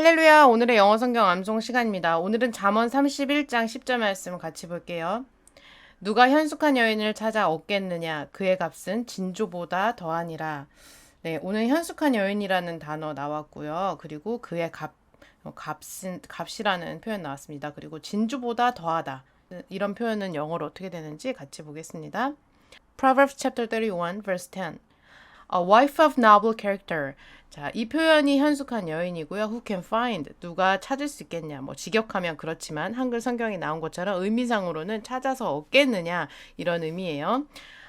할렐루야. 오늘의 영어 성경 암송 시간입니다. 오늘은 잠언 31장 10절 말씀 같이 볼게요. 누가 현숙한 여인을 찾아 얻겠느냐? 그의 값은 진주보다 더하니라. 네, 오늘 현숙한 여인이라는 단어 나왔고요. 그리고 그의 값, 어, 값은, 값이라는 표현 나왔습니다. 그리고 진주보다 더하다. 이런 표현은 영어로 어떻게 되는지 같이 보겠습니다. Proverbs chapter 31 verse 10. A wife of noble character. 자, 이 표현이 현숙한 여인이고요. Who can find? 누가 찾을 수 있겠냐? 뭐 직역하면 그렇지만 한글 성경에 나온 것처럼 의미상으로는 찾아서 얻겠느냐 이런 의미예요.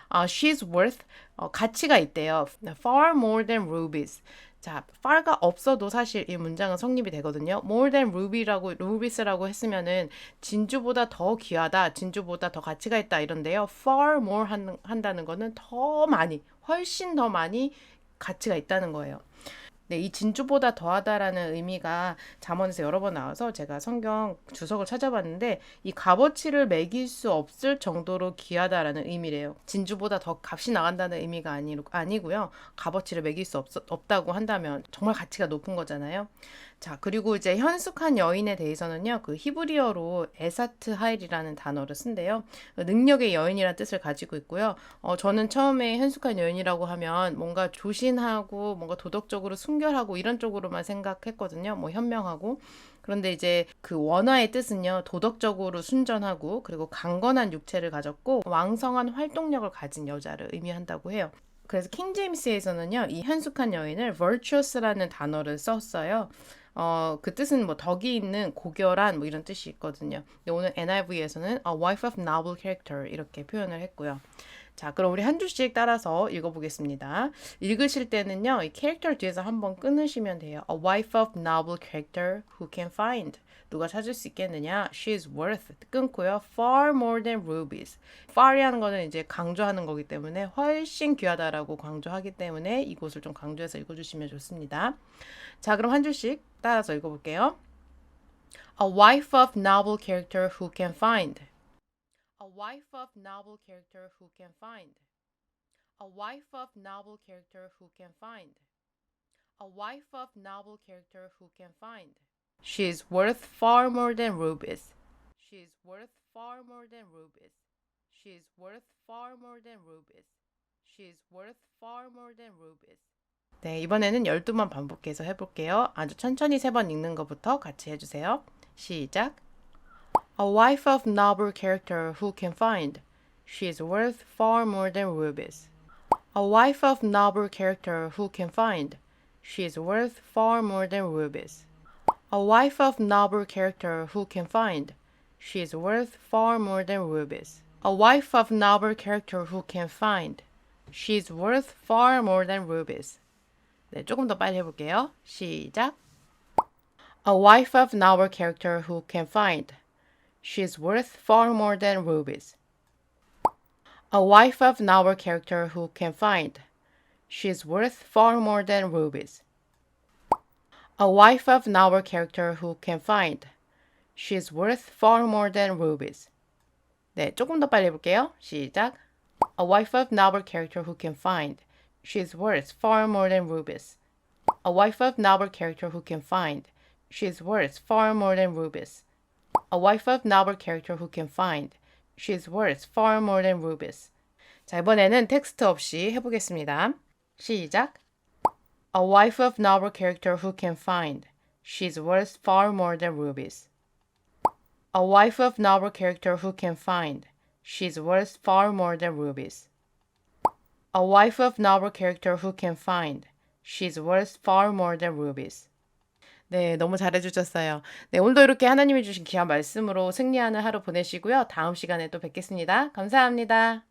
아, she's worth 어, 가치가 있대요. Far more than rubies. 자, far가 없어도 사실 이 문장은 성립이 되거든요. more than ruby라고 rubies라고 했으면은 진주보다 더 귀하다, 진주보다 더 가치가 있다 이런데요. far more 한, 한다는 거는 더 많이, 훨씬 더 많이 가치가 있다는 거예요. 네, 이 진주보다 더하다라는 의미가 잠언에서 여러 번 나와서 제가 성경 주석을 찾아봤는데 이 값어치를 매길 수 없을 정도로 귀하다라는 의미래요. 진주보다 더 값이 나간다는 의미가 아니, 아니고요. 값어치를 매길 수 없, 없다고 한다면 정말 가치가 높은 거잖아요. 자, 그리고 이제 현숙한 여인에 대해서는요, 그 히브리어로 에사트 하일이라는 단어를 쓴대요. 능력의 여인이라는 뜻을 가지고 있고요. 어, 저는 처음에 현숙한 여인이라고 하면 뭔가 조신하고 뭔가 도덕적으로 순결하고 이런 쪽으로만 생각했거든요. 뭐 현명하고. 그런데 이제 그 원화의 뜻은요, 도덕적으로 순전하고 그리고 강건한 육체를 가졌고 왕성한 활동력을 가진 여자를 의미한다고 해요. 그래서 킹 제임스에서는요, 이 현숙한 여인을 virtuous라는 단어를 썼어요. 어, 그 뜻은 뭐 덕이 있는 고결한 뭐 이런 뜻이 있거든요. 근데 오늘 NIV에서는 a wife of noble character 이렇게 표현을 했고요. 자, 그럼 우리 한 줄씩 따라서 읽어보겠습니다. 읽으실 때는요, 이 캐릭터 뒤에서 한번 끊으시면 돼요. A wife of noble character who can find. 누가 찾을 수 있겠느냐? She is worth. 끊고요. Far more than rubies. far이라는 거는 이제 강조하는 거기 때문에 훨씬 귀하다라고 강조하기 때문에 이곳을 좀 강조해서 읽어주시면 좋습니다. 자, 그럼 한 줄씩 따라서 읽어볼게요. A wife of noble character who can find. A wife of noble character who can find. A wife of noble character who can find. A wife of noble character who can find. She is worth far more than rubies. She is worth far more than rubies. She is worth far more than rubies. She is worth far more than rubies. 네, 이번에는 12번 반복해서 해볼게요. 아주 천천히 세 번 읽는 것부터 같이 해주세요. 시작. A wife of noble character who can find. She is worth far more than rubies. A wife of noble character who can find. She is worth far more than rubies. A wife of noble character who can find. She is worth far more than rubies. A wife of noble character who can find. She is worth far more than rubies. 네, 조금 더 빨리 해볼게요. 시작. A wife of noble character who can find. She is worth far more than rubies. A wife of noble character who can find. She is worth far more than rubies. A wife of noble character who can find. She is worth far more than rubies. 네, 조금 더 빨리 해볼게요. 시작. A wife of noble character who can find. She is worth far more than rubies. A wife of noble character who can find. She is worth far more than rubies. A wife of noble character who can find. She is worth far more than rubies. 자, 이번에는 텍스트 없이 해보겠습니다. 시작. A wife of noble character who can find. She is worth far more than rubies. A wife of noble character who can find. She is worth far more than rubies. A wife of noble character who can find. She is worth far more than rubies. 네, 너무 잘해주셨어요. 네, 오늘도 이렇게 하나님이 주신 귀한 말씀으로 승리하는 하루 보내시고요. 다음 시간에 또 뵙겠습니다. 감사합니다.